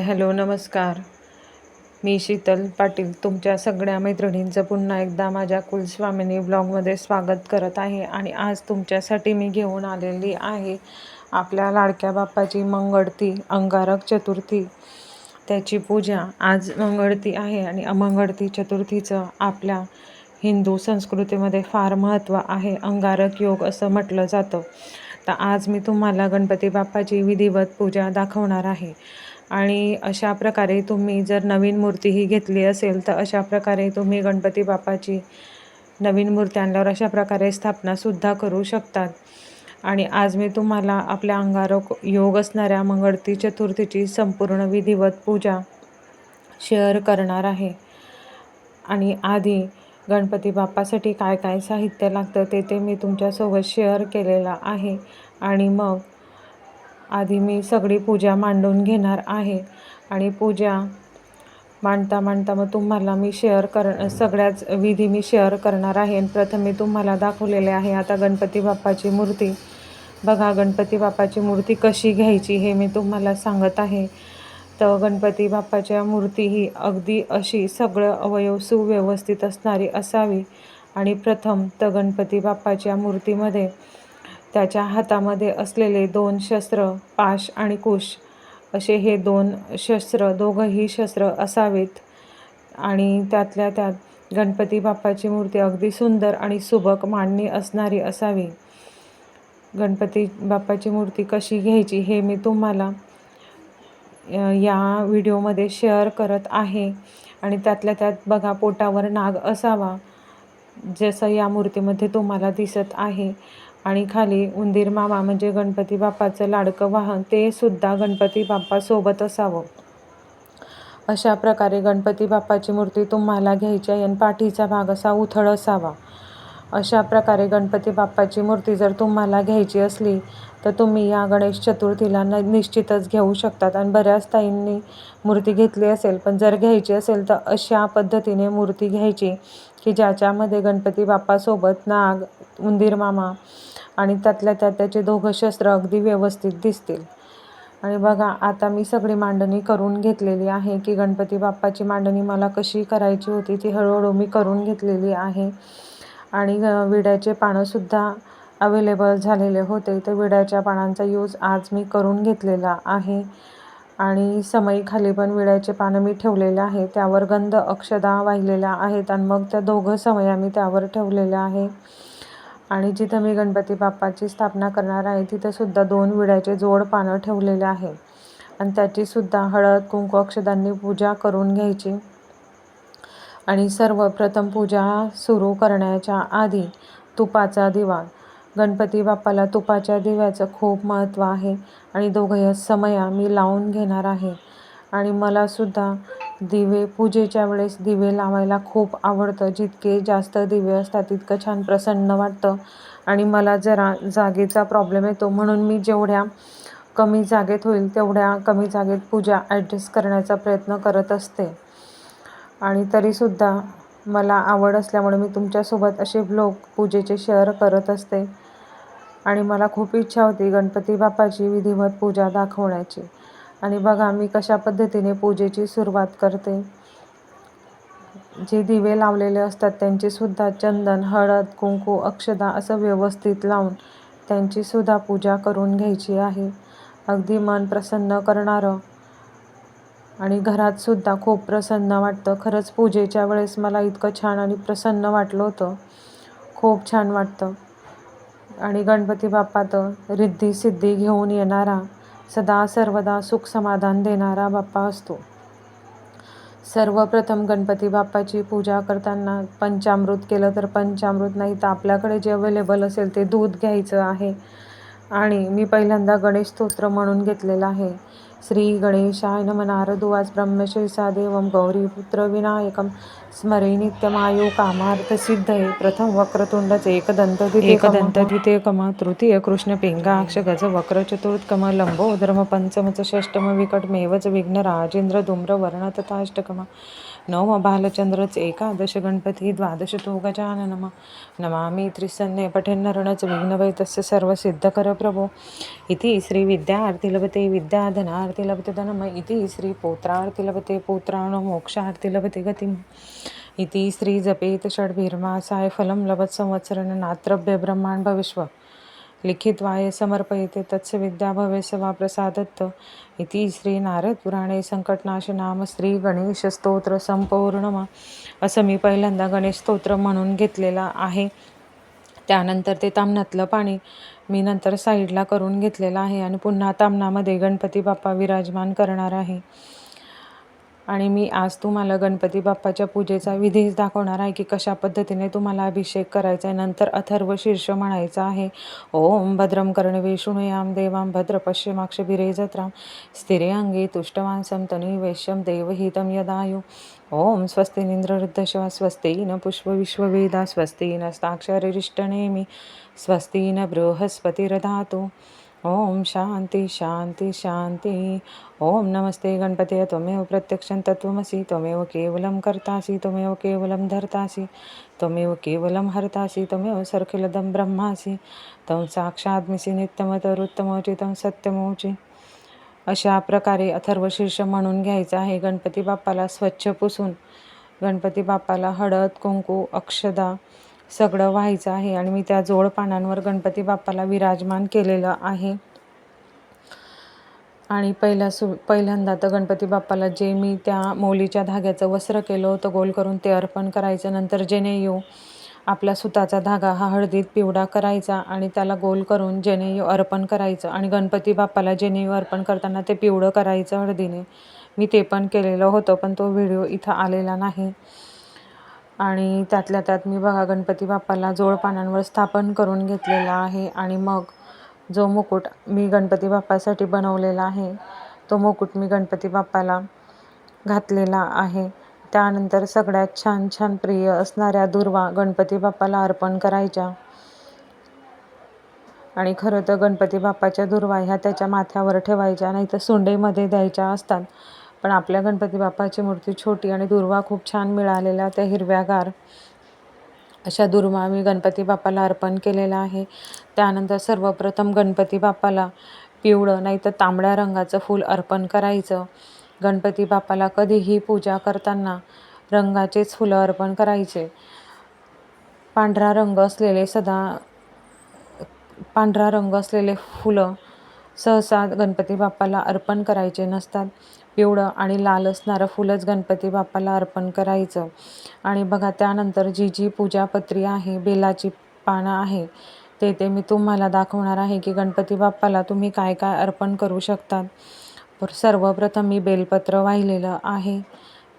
Hi hello नमस्कार. मी शीतल पाटील तुमच्या सगळ्या मैत्रिणींचं पुन्हा एकदा माझ्या कुलस्वामिनी ब्लॉगमध्ये स्वागत करत आहे आणि आज तुमच्यासाठी मी घेऊन आलेली आहे आपल्या लाडक्या बाप्पाची मंगळती अंगारक चतुर्थी त्याची पूजा. आज मंगळती आहे आणि अमंगळती चतुर्थीचं आपल्या हिंदू संस्कृतीमध्ये फार महत्त्व आहे अंगारक योग असं म्हटलं जातं. तर आज मी तुम्हाला गणपती बाप्पाची विधिवत पूजा दाखवणार आहे. आणि अशा प्रकारे तुम्ही जर नवीन मूर्तीही घेतली असेल तर अशा प्रकारे तुम्ही गणपती बाप्पाची नवीन मूर्ती आणल्यावर अशा प्रकारे स्थापनासुद्धा करू शकतात. आणि आज मी तुम्हाला आपल्या अंगारक योग असणाऱ्या मंगळती चतुर्थीची संपूर्ण विधिवत पूजा शेअर करणार आहे. आणि आधी गणपती बाप्पासाठी काय काय साहित्य लागतं ते ते मी तुमच्यासोबत शेअर केलेलं आहे. आणि मग आधी मी सगळी पूजा मांडून घेणार आहे. आणि पूजा मांडता मांडता मग तुम्हाला मी शेअर कर सगळ्याच विधी मी शेअर करणार आहे. आणि प्रथम मी तुम्हाला दाखवलेले आहे आता गणपती बाप्पाची मूर्ती. बघा गणपती बाप्पाची मूर्ती कशी घ्यायची हे मी तुम्हाला सांगत आहे. तर गणपती बाप्पाच्या मूर्ती ही अगदी अशी सगळं अवयव सुव्यवस्थित असणारी असावी. आणि प्रथम तर गणपती बाप्पाच्या मूर्तीमध्ये त्याच्या हातामध्ये असलेले दोन शस्त्र पाश आणि कुश असे हे दोन शस्त्र दोघंही शस्त्र असावेत. आणि त्यातल्या त्यात गणपती बाप्पाची मूर्ती अगदी सुंदर आणि सुबक मांडणी असणारी असावी. गणपती बाप्पाची मूर्ती कशी घ्यायची हे मी तुम्हाला या व्हिडिओमध्ये शेअर करत आहे. आणि त्यातल्या त्यात बघा पोटावर नाग असावा जसं या मूर्तीमध्ये तुम्हाला दिसत आहे. आणि खाली उंदीर मामा म्हणजे गणपती बाप्पाचं लाडकं वाहन ते सुद्धा गणपती बाप्पासोबत असावं. अशा प्रकारे गणपती बाप्पाची मूर्ती तुम्हाला घ्यायची आहे आणि पाठीचा भाग असा उथळ असावा. अशा प्रकारे गणपती बाप्पाची मूर्ती जर तुम्हाला घ्यायची असली तर तुम्ही या गणेश चतुर्थीला न निश्चितच घेऊ शकतात आणि बऱ्याच ताईंनी मूर्ती घेतली असेल पण जर घ्यायची असेल तर अशा पद्धतीने मूर्ती घ्यायची की ज्याच्यामध्ये गणपती बाप्पासोबत नाग उंदीर मामा आणि त्यातल्या त्यात त्याचे दोघं शस्त्र अगदी व्यवस्थित दिसतील. आणि बघा आता मी सगळी मांडणी करून घेतलेली आहे की गणपती बाप्पाची मांडणी मला कशी करायची होती ती हळूहळू मी करून घेतलेली आहे. आणि विड्याचे पानंसुद्धा अवेलेबल झालेले होते. तर विड्याच्या पानांचा यूज आज मी करून घेतलेला आहे. आणि समईखाली पण विड्याचे पानं मी ठेवलेले आहे. त्यावर गंध अक्षदा वाहिलेल्या आहेत. आणि मग त्या दोघं समया मी त्यावर ठेवलेल्या आहे. आणि जिथं मी गणपती बाप्पाची स्थापना करणार आहे तिथंसुद्धा दोन विड्याचे जोड पानं ठेवलेले आहे. आणि त्याचीसुद्धा हळद कुंकू अक्षदांनी पूजा करून घ्यायची. आणि सर्वप्रथम पूजा सुरू करण्याच्या आधी तुपाचा दिवा. गणपती बाप्पाला तुपाच्या दिव्याचं खूप महत्त्व आहे आणि दोघं समया मी लावून घेणार आहे. आणि मलासुद्धा दिवे पूजेच्या वेळेस दिवे लावायला खूप आवडतं. जितके जास्त दिवे असतात तितकं छान प्रसन्न वाटतं. आणि मला जरा जागेचा प्रॉब्लेम येतो. म्हणून मी जेवढ्या कमी जागेत होईल तेवढ्या कमी जागेत पूजा ॲडजस्ट करण्याचा प्रयत्न करत असते. आणि तरीसुद्धा मला आवड असल्यामुळे मी तुमच्यासोबत असे ब्लॉग पूजेचे शेअर करत असते. आणि मला खूप इच्छा होती गणपती बाप्पाची विधिवत पूजा दाखवण्याची. आणि बघा मी कशा पद्धतीने पूजेची सुरुवात करते. जे दिवे लावलेले असतात त्यांचीसुद्धा चंदन हळद कुंकू अक्षदा असं व्यवस्थित लावून त्यांचीसुद्धा पूजा करून घ्यायची आहे. अगदी मन प्रसन्न करणारं आणि घरातसुद्धा खूप प्रसन्न वाटतं. खरंच पूजेच्या वेळेस मला इतकं छान आणि प्रसन्न वाटलं होतं. खूप छान वाटतं. आणि गणपती बाप्पा तर रिद्धी सिद्धी घेऊन येणारा. सदा सर्वदा सुख समाधान देणारा बाप्पा असतो. सर्वप्रथम गणपती बाप्पाची पूजा करताना पंचामृत केलं तर पंचामृत नाही तर आपल्याकडे जे अवेलेबल असेल ते दूध घ्यायचं आहे. आणि मी पहिल्यांदा गणेश स्तोत्र म्हणून घेतलेलं आहे. श्री गणेशाय नमनारदुवास ब्रह्मशैसा देवम गौरीपुत्र विनायकम. स्मरे नित्यमायो कामार्थ सिद्धये प्रथम वक्रतुंडचे एकदंत एकदंत द्वितीय कमा तृतीय कृष्ण पिंगाक्ष गज वक्र चतुर्थकम लंबो धर्म पंचमच षष्टम विकट मेवच विघ्न राजेंद्र धूम्र वर्ण तथाष्टकमा। नवम बालचंद्रच एकादश गणपती द्वादश तो नमामि त्रिसन्ने पठेन्नरणच विघ्नवै तस्य सर्वसिद्धकर प्रभो। इति श्री विद्यार्थी लभते विद्याधनार्थी लभते धनम। इति श्री पोत्रार्थी लभते गतिम्। मोक्षार्थी लभते इति स्त्री जपेत षड्भिर्मासाय फलं लभत संवत्सरण नात्रभ्य ब्रह्माण्ड भविष्व लिखित्वाय समर्पयते तत्स विद्या भवेश वा प्रसादत्त इति श्री नारद पुराणे संकटनाश नाम श्री गणेश स्तोत्र संपूर्ण असं मी पहिल्यांदा गणेश स्तोत्र म्हणून घेतलेला आहे. त्यानंतर ते तामणातलं पाणी मी नंतर साईडला करून घेतलेलं आहे आणि पुन्हा तामणामध्ये गणपती बाप्पा विराजमान करणार आहे. आणि मी आज तुम्हाला गणपती बाप्पाच्या पूजेचा विधीच दाखवणार आहे की कशा पद्धतीने तुम्हाला अभिषेक करायचा आहे. नंतर अथर्व शीर्ष म्हणायचं आहे. ओम भद्रम कर्ण शृणुयाम देवाम भद्र पश्चिमाक्ष जत्राम स्थिरे अंगी तुष्टवांसम तनुवैश्यम देवहितम यदायु. ओम स्वस्ती निंद्रवृद्धश्वा स्वस्ती न पुष्पविश्ववेदा स्वस्ति नस्ताक्षरिष्टनेमि स्वस्ती न बृहस्पतिरधातु. ओम शांती शांती शांती। ओम नमस्ते गणपते त्वमेव प्रत्यक्षं तत्त्वमसि त्वमेव केवलं कर्तासि त्वमेव केवलं धर्तासि त्वमेव केवलं हर्तासि त्वमेव सरखिलदं ब्रह्मासि। तं साक्षात्मिसि नित्यमतरुत्तमोचितं सत्यमोची। अशा प्रकारे अथर्वशीर्ष म्हणून घ्यायचं आहे गणपती बाप्पाला स्वच्छ पुसून। गणपती बाप्पाला हळद कुंकू अक्षदा सगळं व्हायचं आहे आणि मी त्या जोड पानांवर गणपती बाप्पाला विराजमान केलेलं आहे. आणि पहिल्या सु पहिल्यांदा तर गणपती बाप्पाला जे मी त्या मोलीच्या धाग्याचं वस्त्र केलं होतं गोल करून ते अर्पण करायचं नंतर जेनेयू आपला सुताचा धागा हा हळदीत पिवडा करायचा आणि त्याला गोल करून जेनेयू अर्पण करायचं आणि गणपती बाप्पाला जेनेयू अर्पण करताना ते पिवळं करायचं हळदीने. मी ते पण केलेलं होतं पण तो व्हिडिओ इथं आलेला नाही. आणि त्यातल्या त्यात मी बघा गणपती बाप्पाला जोड पानांवर स्थापन करून घेतलेला आहे आणि मग जो मुकुट मी गणपती बाप्पासाठी बनवलेला आहे तो मुकुट मी गणपती बाप्पाला घातलेला आहे. त्यानंतर सगळ्यात छान छान प्रिय असणाऱ्या दुर्वा गणपती बाप्पाला अर्पण करायच्या. आणि खरं तर गणपती बाप्पाच्या दुर्वा ह्या त्याच्या माथ्यावर ठेवायच्या नाही तर सोंडेमध्ये द्यायच्या असतात. पण आपल्या गणपती बाप्पाची मूर्ती छोटी आणि दुर्वा खूप छान मिळालेल्या त्या हिरव्यागार अशा दुर्वा मी गणपती बाप्पाला अर्पण केलेला आहे. त्यानंतर सर्वप्रथम गणपती बाप्पाला पिवळं नाही तर तांबड्या रंगाचं फूल अर्पण करायचं. गणपती बाप्पाला कधीही पूजा करताना रंगाचेच फुलं अर्पण करायचे. पांढरा रंग असलेले सदा पांढरा रंग असलेले फुलं सहसा गणपती बाप्पाला अर्पण करायचे नसतात. पिवळं आणि लाल असणारं फुलंच गणपती बाप्पाला अर्पण करायचं. आणि बघा त्यानंतर जी जी पूजापत्री आहे बेलाची पानं आहे ते ते मी तुम्हाला दाखवणार आहे की गणपती बाप्पाला तुम्ही काय काय अर्पण करू शकतात. सर्वप्रथम मी बेलपत्र वाहिलेलं आहे.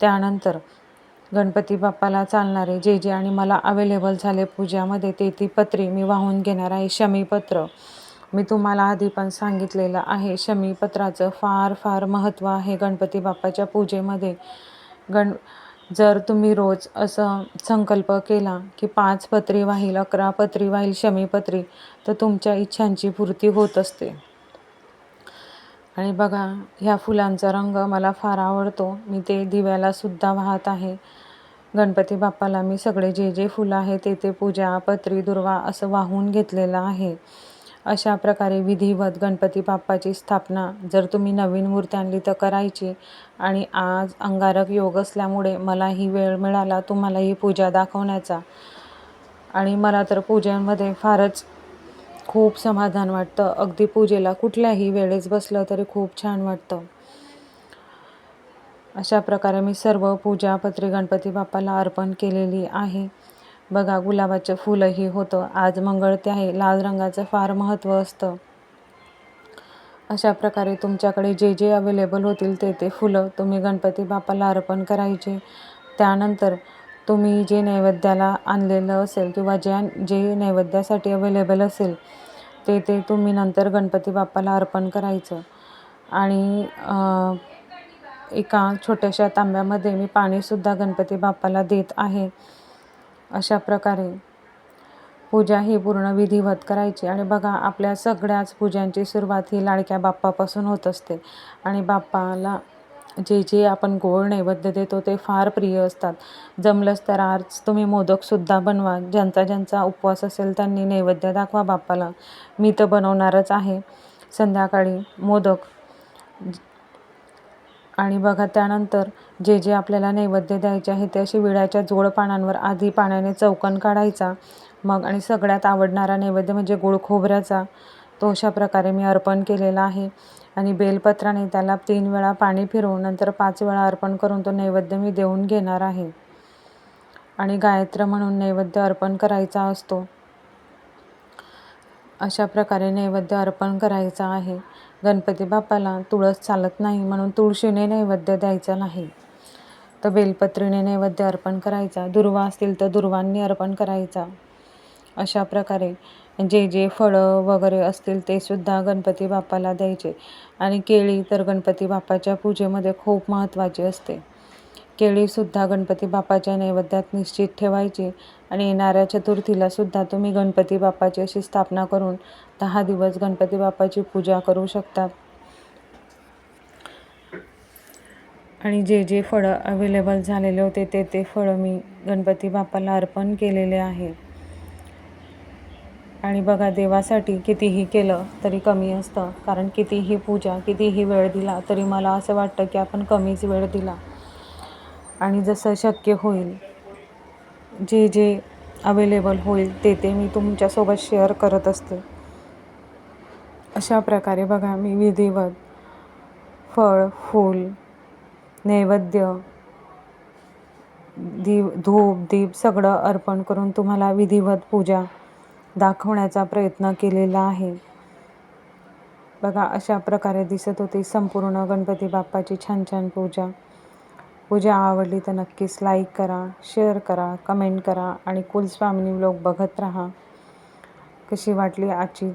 त्यानंतर गणपती बाप्पाला चालणारे जे जे आणि मला अवेलेबल झाले पूजामध्ये ते ती पत्री मी वाहून घेणार आहे शमीपत्र. मी तुम्हाला आधी पण सांगितलेलं आहे शमीपत्राचं फार फार महत्त्व आहे गणपती बाप्पाच्या पूजेमध्ये. गण जर तुम्ही रोज असं संकल्प केला की पाच पत्री वाहील अकरा पत्री वाहील शमीपत्री तर तुमच्या इच्छांची पूर्ती होत असते. आणि बघा ह्या फुलांचा रंग मला फार आवडतो. मी ते दिव्याला सुद्धा वाहत आहे. गणपती बाप्पाला मी सगळे जे जे फुलं आहे ते ते पूजा पत्री दुर्वा असं वाहून घेतलेलं आहे. अशा प्रकारे विधिवत गणपती बाप्पाची स्थापना जर तुम्ही नवीन मूर्ती आणली तर करायची. आणि आज अंगारक योग असल्यामुळे मलाही वेळ मिळाला तुम्हाला ही पूजा दाखवण्याचा. आणि मला तर पूजांमध्ये फारच खूप समाधान वाटतं. अगदी पूजेला कुठल्याही वेळेस बसलं तरी खूप छान वाटतं. अशा प्रकारे मी सर्व पूजापत्री गणपती बाप्पाला अर्पण केलेली आहे. बघा गुलाबाचं फुलंही होतं. आज मंगळते आहे लाल रंगाचं फार महत्त्व असतं. अशा प्रकारे तुमच्याकडे जे जे अवेलेबल होतील ते ते फुलं तुम्ही गणपती बाप्पाला अर्पण करायचे. त्यानंतर तुम्ही जे नैवेद्याला आणलेलं असेल किंवा ज्या जे नैवेद्यासाठी अवेलेबल असेल ते ते तुम्ही नंतर गणपती बाप्पाला अर्पण करायचं. आणि एका छोट्याशा तांब्यामध्ये मी पाणीसुद्धा गणपती बाप्पाला देत आहे. अशा प्रकारे पूजा ही पूर्ण विधिवत करायची. आणि बघा आपल्या सगळ्याच पूजांची सुरुवात ही लाडक्या बाप्पापासून होत असते. आणि बाप्पाला जे जे आपण गोड नैवेद्य देतो ते फार प्रिय असतात. जमलंच तर आज तुम्ही मोदकसुद्धा बनवा. ज्यांचा ज्यांचा उपवास असेल त्यांनी नैवेद्य दाखवा बाप्पाला. मी तर बनवणारच आहे. संध्याकाळी मोदक आणि बघा त्यानंतर जे जे आपल्याला नैवेद्य द्यायचे आहे ते असे विड्याच्या जोड पानांवर आधी पाण्याने चौकन काढायचा. मग आणि सगळ्यात आवडणारा नैवेद्य म्हणजे गुळ खोबऱ्याचा. तो अशा प्रकारे मी अर्पण केलेला आहे. आणि बेलपत्राने त्याला तीन वेळा पाणी फिरवून नंतर पाच वेळा अर्पण करून तो नैवेद्य मी देऊन घेणार आहे. आणि गायत्र म्हणून नैवेद्य अर्पण करायचा असतो. अशा प्रकारे नैवेद्य अर्पण करायचा आहे. गणपती बाप्पाला तुळस चालत नाही म्हणून तुळशीने नैवेद्य द्यायचा नाही. तर बेलपत्रीने नैवेद्य अर्पण करायचा. दुर्वा असतील तर दुर्वांनी अर्पण करायचा. अशा प्रकारे जे जे फळं वगैरे असतील ते सुद्धा गणपती बाप्पाला द्यायचे. आणि केळी तर गणपती बाप्पाच्या पूजेमध्ये खूप महत्त्वाची असते. केळीसुद्धा गणपती बाप्पाच्या नैवेद्यात निश्चित ठेवायची आणि येणाऱ्या चतुर्थीला सुद्धा तुम्ही गणपती बाप्पाची अशी स्थापना करून दहा दिवस गणपती बाप्पाची पूजा करू शकतात आणि जे जे फळं अवेलेबल झालेले होते ते ते फळं मी गणपती बाप्पाला अर्पण केलेले आहे. आणि बघा देवासाठी कितीही केलं तरी कमी असतं कारण कितीही पूजा कितीही वेळ दिला तरी मला असं वाटतं की आपण कमीच वेळ दिला. आणि जसं शक्य होईल जे जे अवेलेबल होईल ते ते मी तुमच्यासोबत शेअर करत असते. अशा प्रकारे बघा मी विधिवत फळ फूल नैवेद्य दीप धूप दीप सगळं अर्पण करून तुम्हाला विधिवत पूजा दाखवण्याचा प्रयत्न केलेला आहे. बघा अशा प्रकारे दिसत होती संपूर्ण गणपती बाप्पाची छान छान पूजा. पूजा आवडली तर नक्कीच लाईक करा शेअर करा कमेंट करा आणि कुलस्वामिनी ब्लॉग बघत राहा. कशी वाटली आजची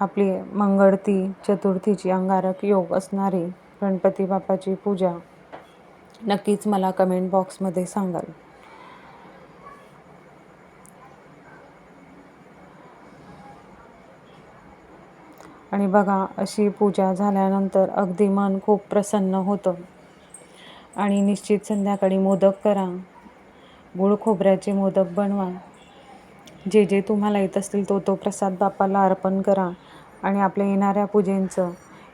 आपली मंगळती चतुर्थीची अंगारक योग असणारी गणपती बाप्पाची पूजा? नक्कीच मला कमेंट बॉक्समध्ये सांगाल. आणि बघा अशी पूजा झाल्यानंतर अगदी मन खूप प्रसन्न होतं. आणि निश्चित संध्याकाळी मोदक करा. गुळ खोबऱ्याचे मोदक बनवा. जे जे तुम्हाला येत असतील तो तो प्रसाद बाप्पाला अर्पण करा. आणि आपल्या येणाऱ्या पूजेंचं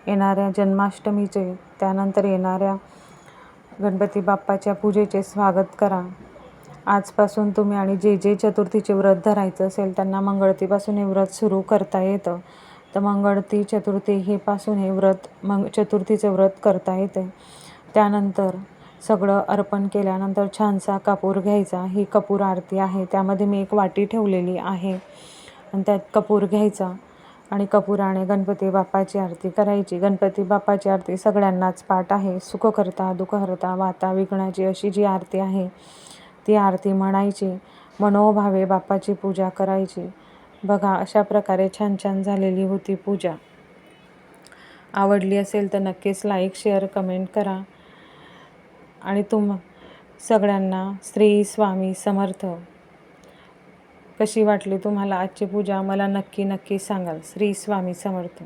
येणाऱ्या जन्माष्टमीचे त्यानंतर येणाऱ्या गणपती बाप्पाच्या पूजेचे स्वागत करा. आजपासून तुम्ही आणि जे जे चतुर्थीचे व्रत धरायचं असेल त्यांना मंगळतीपासून हे व्रत सुरू करता येतं. तर मंगळती चतुर्थी हे पासून हे व्रत मंग चतुर्थीचे व्रत करता येते. त्यानंतर सगळं अर्पण केल्यानंतर छानसा कापूर घ्यायचा. ही कपूर आरती आहे. त्यामध्ये मी एक वाटी ठेवलेली आहे. आणि त्यात कपूर घ्यायचा आणि कपुराने गणपती बाप्पाची आरती करायची. गणपती बाप्पाची आरती सगळ्यांनाच पाठ आहे. सुखकर्ता दुखहर्ता वाता विघ्नाची अशी जी आरती आहे ती आरती म्हणायची. मनोभावे बाप्पाची पूजा करायची. बघा अशा प्रकारे छान छान झालेली होती पूजा. आवडली असेल तर नक्कीच लाईक शेअर कमेंट करा. आणि तुम सगळ्यांना श्री स्वामी समर्थ. कशी वाटली तुम्हाला आजची पूजा? मला नक्की नक्की सांगाल. श्री स्वामी समर्थ.